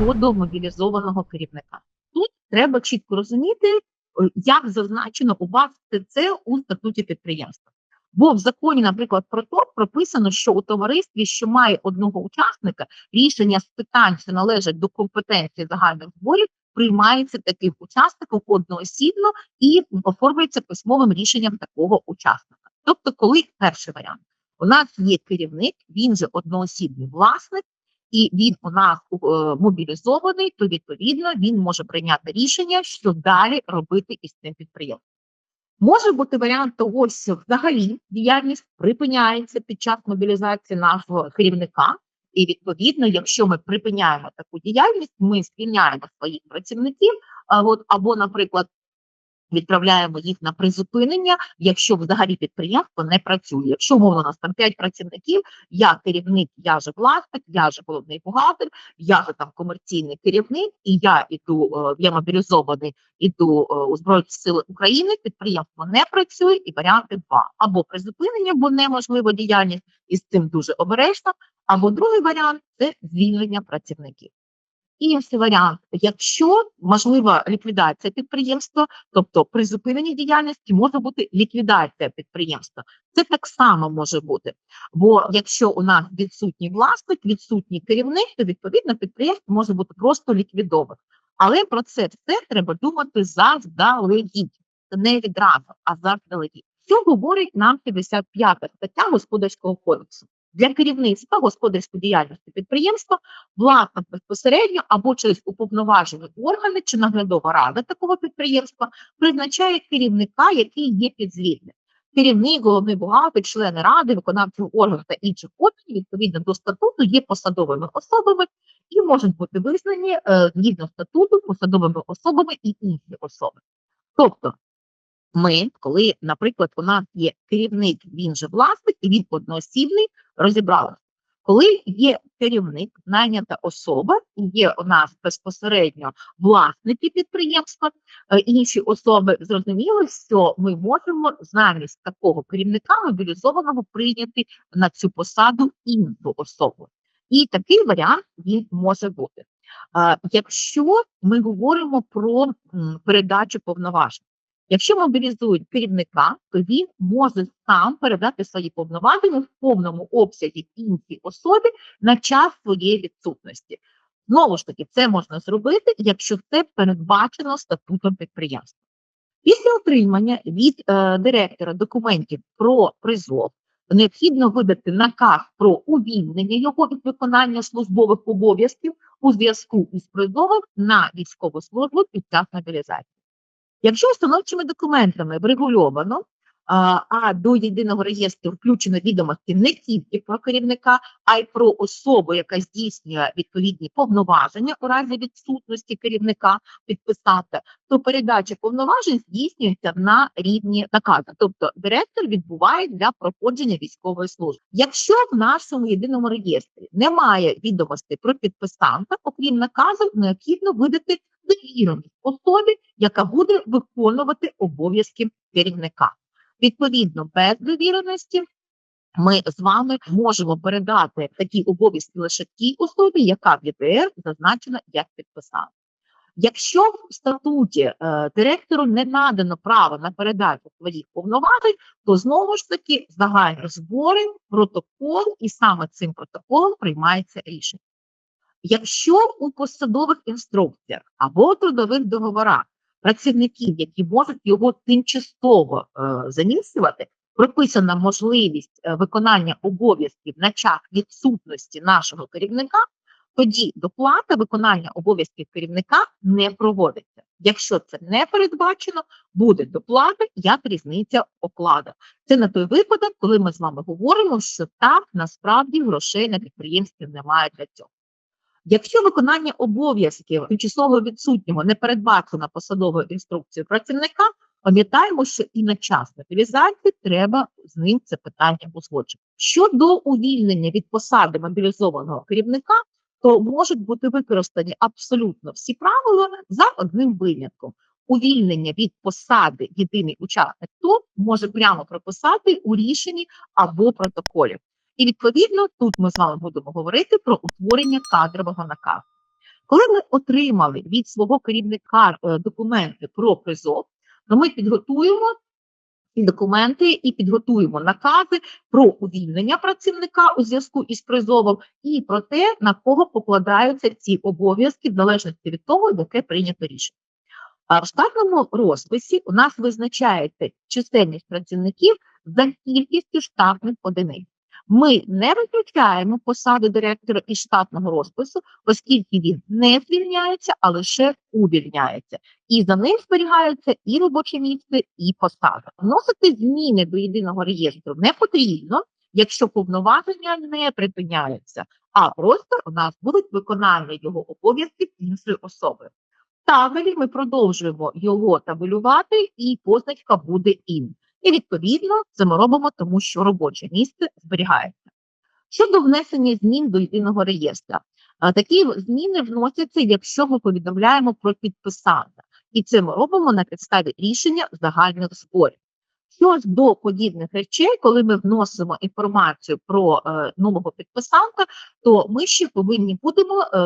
щодо мобілізованого керівника. Тут треба чітко розуміти, е, як зазначено у вас це, у статуті підприємства. Бо в законі, наприклад, про то прописано, що у товаристві, що має одного учасника, рішення з питань, що належать до компетенції загальних зборів, приймається таким учасником одноосібно і оформлюється письмовим рішенням такого учасника. Тобто, коли перший варіант, у нас є керівник, він же одноосібний власник, і він у нас е, мобілізований, то відповідно він може прийняти рішення, що далі робити із цим підприємством. Може бути варіант того, що взагалі діяльність припиняється під час мобілізації нашого керівника, і відповідно, якщо ми припиняємо таку діяльність, ми звільняємо своїх працівників, от або, наприклад, відправляємо їх на призупинення, якщо взагалі підприємство не працює. Якщо умовно у нас там 5 працівників, я керівник, я же власник, я же головний бухгалтер, я же там комерційний керівник, і я іду, е, я мобілізований, іду е, у Збройні Сили України, підприємство не працює, і варіанти два. Або призупинення, бо неможливо діяльність, і з цим дуже обережно, або другий варіант це звільнення працівників. Інший варіант, якщо можлива ліквідація підприємства, тобто призупинення діяльності може бути ліквідація підприємства. Це так само може бути. Бо якщо у нас відсутній власник, відсутній керівник, то відповідно підприємство може бути просто ліквідовано. Але про це все треба думати заздалегідь, не відразу, а заздалегідь. Що говорить нам 55 стаття Господарського кодексу? Для керівництва господарської діяльності підприємства власник безпосередньо або через уповноважені органи чи наглядова рада такого підприємства призначає керівника, який є підзвітним. Керівник, головний бухгалтер, члени ради, виконавчого органу та інших органів відповідно до статуту є посадовими особами і можуть бути визнані е, згідно статуту посадовими особами і інші особи. Тобто ми, коли, наприклад, у нас є керівник, він же власник, і він одноосібний, розібралися. Коли є керівник, найнята особа, є у нас безпосередньо власники підприємства, е, інші особи, зрозуміло, що ми можемо замість такого керівника мобілізованого прийняти на цю посаду іншу особу. І такий варіант він може бути. Якщо ми говоримо про передачу повноважень, Якщо мобілізують керівника, то він може сам передати свої повноваження в повному обсязі іншій особі на час своєї відсутності. Знову ж таки, це можна зробити, якщо це передбачено статутом підприємства. Після отримання від е, директора документів про призов необхідно видати наказ про увільнення його від виконання службових обов'язків у зв'язку із призовом на військову службу під час мобілізації. Якщо установчими документами врегульовано, а, до єдиного реєстру включено відомості не тільки про керівника, а й про особу, яка здійснює відповідні повноваження у разі відсутності керівника підписати, то передача повноважень здійснюється на рівні наказу. Тобто директор відбуває для проходження військової служби. Якщо в нашому єдиному реєстрі немає відомостей про підписанта, окрім наказу, необхідно видати довіреність особі, яка буде виконувати обов'язки керівника. Відповідно, без довіреності ми з вами можемо передати такі обов'язки лише тій особі, яка в ЄТР зазначена як підписант. Якщо в статуті е, директору не надано право на передачу своїх повноважень, то знову ж таки загальні збори, протокол, і саме цим протоколом приймається рішення. Якщо у посадових інструкціях або трудових договорах працівників, які можуть його тимчасово е, заміснювати, прописана можливість е, виконання обов'язків на час відсутності нашого керівника, тоді доплата виконання обов'язків керівника не проводиться. Якщо це не передбачено, буде доплата як різниця окладу. Це на той випадок, коли ми з вами говоримо, що так насправді грошей на підприємстві немає для цього. Якщо виконання обов'язків тимчасово відсутнього не передбачено посадовою інструкцією працівника, пам'ятаємо, що і на час мобілізації треба з ним це питання узгоджити. Щодо увільнення від посади мобілізованого керівника, то можуть бути використані абсолютно всі правила за одним винятком. Увільнення від посади єдиний учасник ТОП може прямо прописати у рішенні або протоколі. І відповідно тут ми з вами будемо говорити про утворення кадрового наказу. Коли ми отримали від свого керівника е, документи про призов, то ми підготуємо ці документи і підготуємо накази про увільнення працівника у зв'язку із призовом і про те, на кого покладаються ці обов'язки в залежності від того, яке прийнято рішення. А в штатному розписі у нас визначається чисельність працівників за кількістю штатних одиниць. Ми не виключаємо посади директора із штатного розпису, оскільки він не звільняється, а лише увільняється. І за ним зберігається і робоче місце, і посада. Вносити зміни до єдиного реєстру не потрібно, якщо повноваження не припиняються, а просто у нас будуть виконання його обов'язків іншої особи. Табелі ми продовжуємо його табелювати, і позначка буде ін. І відповідно це ми робимо, тому що робоче місце зберігається. Щодо внесення змін до єдиного реєстра, такі зміни вносяться, якщо ми повідомляємо про підписання, і це ми робимо на підставі рішення загальних зборів. Що до подібних речей, коли ми вносимо інформацію про е, нового підписанта, то ми ще повинні будемо е,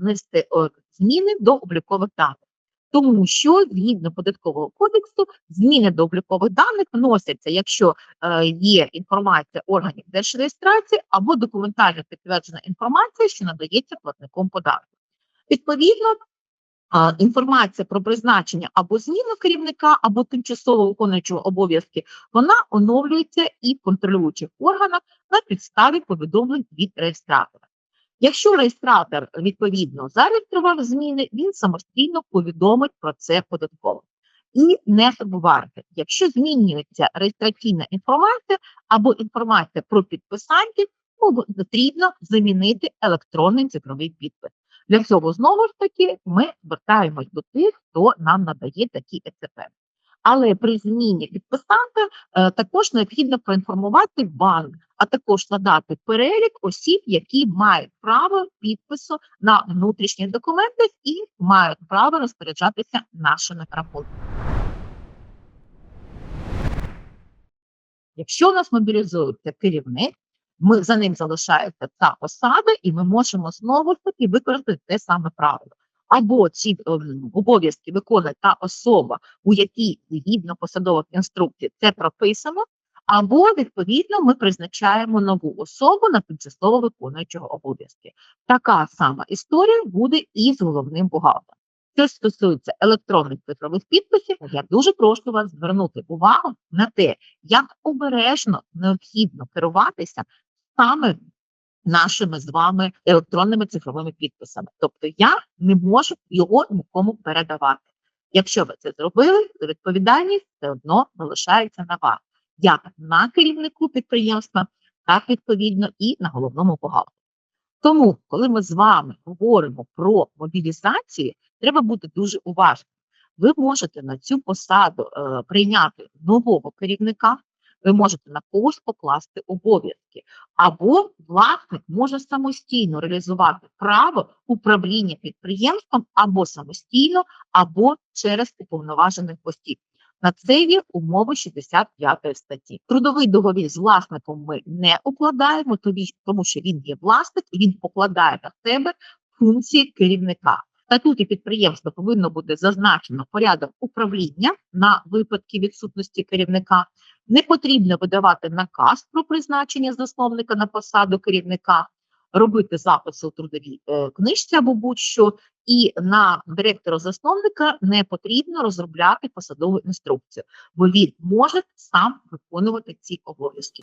внести е, зміни до облікових даних. Тому що згідно податкового кодексу зміни до облікових даних вносяться, якщо е, є інформація органів держреєстрації або документально підтверджена інформація, що надається платником податку. Відповідно, а, інформація про призначення або зміну керівника, або тимчасово виконуючого обов'язки, вона оновлюється і в контролюючих органах на підставі повідомлень від реєстратора. Якщо реєстратор відповідно зареєстрував зміни, він самостійно повідомить про це податково. І не забувайте, якщо змінюється реєстраційна інформація або інформація про підписантів, потрібно замінити електронний цифровий підпис. Для цього знову ж таки ми звертаємось до тих, хто нам надає такі ЕЦП. Але при зміні підписанта е, також необхідно проінформувати банк, а також надати перелік осіб, які мають право підпису на внутрішніх документах і мають право розпоряджатися нашими рахунками. Якщо у нас мобілізується керівник, ми за ним залишається та посада, і ми можемо знову ж таки використати те саме правило. Або ці ем, обов'язки виконує та особа, у якій згідно посадових інструкцій це прописано, або відповідно ми призначаємо нову особу на тимчасово виконуючого обов'язки. Така сама історія буде і з головним бухгалтером. Що стосується електронних цифрових підписів, я дуже прошу вас звернути увагу на те, як обережно необхідно керуватися саме нашими з вами електронними цифровими підписами. Тобто я не можу його нікому передавати. Якщо ви це зробили, то відповідальність все одно залишається на вас, як на керівнику підприємства, так відповідно і на головному бухгалтері. Тому, коли ми з вами говоримо про мобілізацію, треба бути дуже уважним. Ви можете на цю посаду е, прийняти нового керівника, ви можете на когось покласти обов'язки, або власник може самостійно реалізувати право управління підприємством або самостійно, або через уповноважених осіб. На це є умови 65 статті. Трудовий договір з власником ми не укладаємо, тому що він є власник і він покладає на себе функції керівника. Статуті підприємства повинно бути зазначено порядок управління на випадки відсутності керівника. Не потрібно видавати наказ про призначення засновника на посаду керівника, робити записи у трудовій е, книжці або будь-що, і на директора засновника не потрібно розробляти посадову інструкцію, бо він може сам виконувати ці обов'язки.